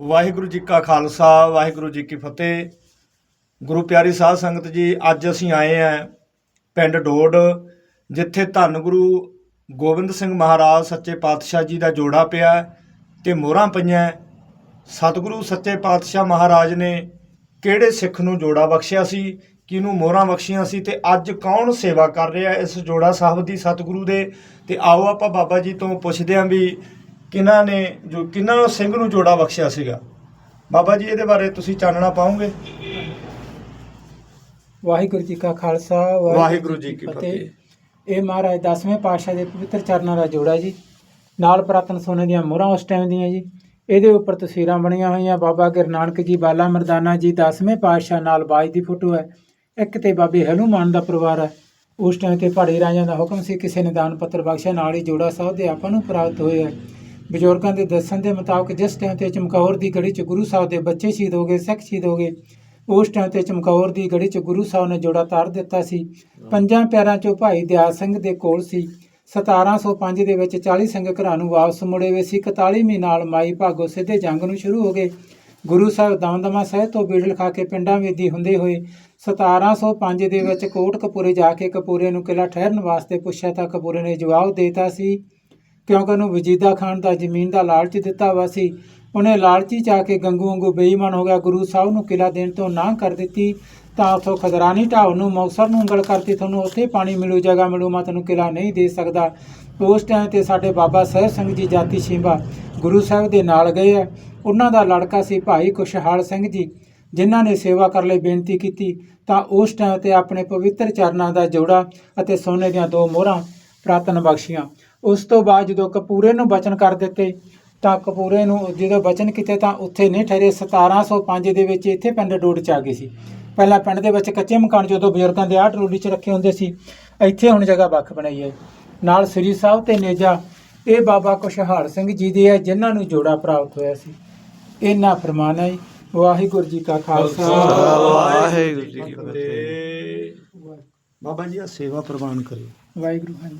ਵਾਹਿਗੁਰੂ ਜੀ ਕਾ ਖਾਲਸਾ, ਵਾਹਿਗੁਰੂ ਜੀ ਕੀ ਫਤਿਹ। ਗੁਰੂ ਪਿਆਰੀ ਸਾਧ ਸੰਗਤ ਜੀ, ਅੱਜ ਅਸੀਂ ਆਏ ਆਂ ਪਿੰਡ ਡੋਡ, ਜਿੱਥੇ ਧੰਨ ਗੁਰੂ ਗੋਬਿੰਦ ਸਿੰਘ ਮਹਾਰਾਜ ਸੱਚੇ ਪਾਤਸ਼ਾਹ ਜੀ ਦਾ ਜੋੜਾ ਪਿਆ ਹੈ ਤੇ ਮੋਹਰਾਂ ਪਈਆਂ ਸਤਿਗੁਰੂ ਸੱਚੇ ਪਾਤਸ਼ਾਹ ਮਹਾਰਾਜ ਨੇ ਕਿਹੜੇ ਸਿੱਖ ਨੂੰ ਜੋੜਾ ਬਖਸ਼ਿਆ ਸੀ, ਕਿਹਨੂੰ ਮੋਹਰਾਂ ਬਖਸ਼ੀਆਂ ਸੀ ਤੇ ਅੱਜ ਕੌਣ ਸੇਵਾ ਕਰ ਰਿਹਾ ਇਸ ਜੋੜਾ ਸਾਹਿਬ ਦੀ ਸਤਿਗੁਰੂ ਦੇ? ਤੇ ਆਓ ਆਪਾਂ ਬਾਬਾ ਜੀ ਤੋਂ ਪੁੱਛਦੇ ਆਂ ਵੀ ਕਿਹਨਾਂ ਨੇ ਜੋ ਕਿਹਨਾਂ ਸਿੰਘ ਨੂੰ ਜੋੜਾ ਬਖਸ਼ਿਆ ਸੀਗਾ? ਬਾਬਾ ਜੀ ਇਹਦੇ ਬਾਰੇ ਤੁਸੀਂ ਚਾਨਣਾ ਪਾਓਗੇ? ਵਾਹਿਗੁਰੂ ਜੀ ਕਾ ਖਾਲਸਾ ਵਾਹਿਗੁਰੂ ਜੀ ਕੀ ਫਤਿਹ। ਇਹ ਮਹਾਰਾਜ ਦਸਵੇਂ ਪਾਤਸ਼ਾਹ ਦੇ ਪਵਿੱਤਰ ਚਰਨਾਂ ਦਾ ਜੋੜਾ ਜੀ। ਨਾਲ ਪ੍ਰਾਤਨ ਸੋਨੇ ਦੀਆਂ ਮੋਹਰਾਂ ਉਸ ਟਾਈਮ ਦੀਆਂ ਜੀ। ਇਹਦੇ ਉੱਪਰ ਤਸਵੀਰਾਂ ਬਣੀਆਂ ਹੋਈਆਂ। ਬਾਬਾ ਗੁਰੂ ਨਾਨਕ ਜੀ ਬਾਲਾ ਮਰਦਾਨਾ ਜੀ ਦਸਵੇਂ ਪਾਤਸ਼ਾਹ ਨਾਲ ਬਾਜ ਦੀ ਫੋਟੋ ਹੈ। ਇੱਕ ਤੇ ਬਾਬੇ ਹਨੂਮਾਨ ਦਾ ਪਰਿਵਾਰ ਹੈ। ਉਸ ਟਾਈਮ ਤੇ ਪਹਾੜੀ ਰਾਜਿਆਂ ਦਾ ਹੁਕਮ ਸੀ ਕਿਸੇ ਨੇ ਦਾਨ ਪੱਤਰ ਬਖਸ਼ਿਆ ਨਾਲ ਹੀ ਜੋੜਾ ਸਾਹਿਬ ਦੇ ਆਪਾਂ ਨੂੰ ਪ੍ਰਾਪਤ ਹੋਏ ਹੈ। ਬਜ਼ੁਰਗਾਂ ਦੇ ਦੱਸਣ ਦੇ ਮੁਤਾਬਕ ਜਿਸ ਟਾਈਮ ਤੇ ਚਮਕੌਰ ਦੀ ਗੜੀ 'ਚ ਗੁਰੂ ਸਾਹਿਬ ਦੇ ਬੱਚੇ ਸ਼ਹੀਦ ਹੋ ਗਏ ਸਿੱਖ ਸ਼ਹੀਦ ਹੋ ਗਏ ਉਸ ਟਾਈਮ ਤੇ ਚਮਕੌਰ ਦੀ ਗੜੀ 'ਚ ਗੁਰੂ ਸਾਹਿਬ ਨੇ ਜੋੜਾ ਤਾਰ ਦਿੱਤਾ ਸੀ। ਪੰਜਾਂ ਪਿਆਰਾਂ 'ਚੋਂ ਭਾਈ ਦਿਆਲ ਸਿੰਘ ਦੇ ਕੋਲ ਸੀ। 1705 ਦੇ ਵਿੱਚ 40 ਸਿੰਘ ਘਰਾਂ ਨੂੰ ਵਾਪਸ ਮੁੜੇ ਵੇ ਸੀ। 41ਵੀਂ ਨਾਲ ਮਾਈ ਭਾਗੋ ਸਿੱਧੇ ਜੰਗ ਨੂੰ ਸ਼ੁਰੂ ਹੋ ਗਏ। ਗੁਰੂ ਸਾਹਿਬ ਦਮਦਮਾ ਸਾਹਿਬ ਤੋਂ ਬੀੜਲ ਖਾ ਕੇ ਪਿੰਡਾਂ ਵੇਦੀ ਹੁੰਦੇ ਹੋਏ 1705 ਦੇ ਵਿੱਚ ਕੋਟ ਕਪੂਰੇ ਜਾ ਕੇ ਕਪੂਰੇ ਨੂੰ ਕਿਲਾ ਠਹਿਰਨ ਵਾਸਤੇ ਪੁੱਛਿਆ ਤਾਂ ਕਪੂਰੇ ਨੇ ਜਵਾਬ ਦੇਤਾ ਸੀ ਕਿਉਂਕਿ ਉਹਨੂੰ ਵਜੀਦਾ ਖਾਨ ਦਾ ਜ਼ਮੀਨ ਦਾ ਲਾਲਚ ਦਿੱਤਾ ਵਾ ਸੀ। ਉਹਨੇ ਲਾਲਚੀ ਚ ਆ ਕੇ ਗੰਗੂ ਵਾਂਗੂ ਬੇਈਮਾਨ ਹੋ ਗਿਆ। ਗੁਰੂ ਸਾਹਿਬ ਨੂੰ ਕਿਲਾ ਦੇਣ ਤੋਂ ਨਾ ਕਰ ਦਿੱਤੀ, ਤਾਂ ਉਥੋਂ ਖਦਰਾਨੀ ਢਾਬ ਨੂੰ ਮੌਸਰ ਨੂੰ ਉਂਗਲ ਕਰਤੀ। ਤੁਹਾਨੂੰ ਉੱਥੇ ਪਾਣੀ ਮਿਲੂ, ਜਗ੍ਹਾ ਮਿਲੂ, ਮੈਂ ਤੁਹਾਨੂੰ ਕਿਲਾ ਨਹੀਂ ਦੇ ਸਕਦਾ। ਉਸ ਟਾਈਮ ਤੇ ਸਾਡੇ ਬਾਬਾ ਸਾਹਿਬ ਸਿੰਘ ਜੀ ਜਾਤੀ ਸ਼ਿੰਬਾ ਗੁਰੂ ਸਾਹਿਬ ਦੇ ਨਾਲ ਗਏ ਆ। ਉਹਨਾਂ ਦਾ ਲੜਕਾ ਸੀ ਭਾਈ ਖੁਸ਼ਹਾਲ ਸਿੰਘ ਜੀ, ਜਿਨ੍ਹਾਂ ਨੇ ਸੇਵਾ ਕਰਨ ਲਈ ਬੇਨਤੀ ਕੀਤੀ। ਤਾਂ ਉਸ ਟਾਈਮ ਤੇ ਆਪਣੇ ਪਵਿੱਤਰ ਚਰਨਾਂ ਦਾ ਜੋੜਾ ਅਤੇ ਸੋਨੇ ਦੀਆਂ ਦੋ ਮੋਹਰਾਂ ਪ੍ਰਾਤਨ ਬਖਸ਼ੀਆਂ। ਉਸ ਤੋਂ ਬਾਅਦ ਜਦੋਂ ਕਪੂਰੇ ਨੂੰ ਬਚਨ ਕਰ ਦਿੱਤੇ ਤਾਂ ਕਪੂਰੇ ਨੂੰ ਜਦੋਂ ਬਚਨ ਕੀਤੇ ਤਾਂ ਉੱਥੇ ਨਹੀਂ ਠਹਿਰੇ 1705 ਦੇ ਵਿੱਚ ਇੱਥੇ ਪਿੰਡ ਡੋੜ ਚ ਆ ਗਏ ਸੀ। ਪਹਿਲਾਂ ਪਿੰਡ ਦੇ ਵਿੱਚ ਕੱਚੇ ਮਕਾਨ ਜਦੋਂ ਬਜ਼ੁਰਗਾਂ ਦੇ ਆਹ ਟਰੋਲੀ ਚ ਰੱਖੇ ਹੁੰਦੇ ਸੀ ਇੱਥੇ ਹੁਣ ਜਗ੍ਹਾ ਵੱਖ ਬਣਾਈ ਹੈ। ਨਾਲ ਸ੍ਰੀ ਸਾਹਿਬ ਤੇ ਨੇਜਾ ਇਹ ਬਾਬਾ ਕੁਸ਼ਹਾਲ ਸਿੰਘ ਜੀ ਦੇ ਹੈ ਜਿਨ੍ਹਾਂ ਨੂੰ ਜੋੜਾ ਪ੍ਰਾਪਤ ਹੋਇਆ ਸੀ। ਇਹਨਾਂ ਫਰਮਾਨ ਹੈ ਵਾਹਿਗੁਰੂ ਜੀ ਕਾ ਖਾਲਸਾ। ਵਾਹਿਗੁਰੂ ਜੀ ਕੀ ਫਤਿਹ। ਬਾਬਾ ਜੀ ਆ ਸੇਵਾ ਪ੍ਰਵਾਨ ਕਰਿਓ। ਵਾਹਿਗੁਰੂ ਹਾਂਜੀ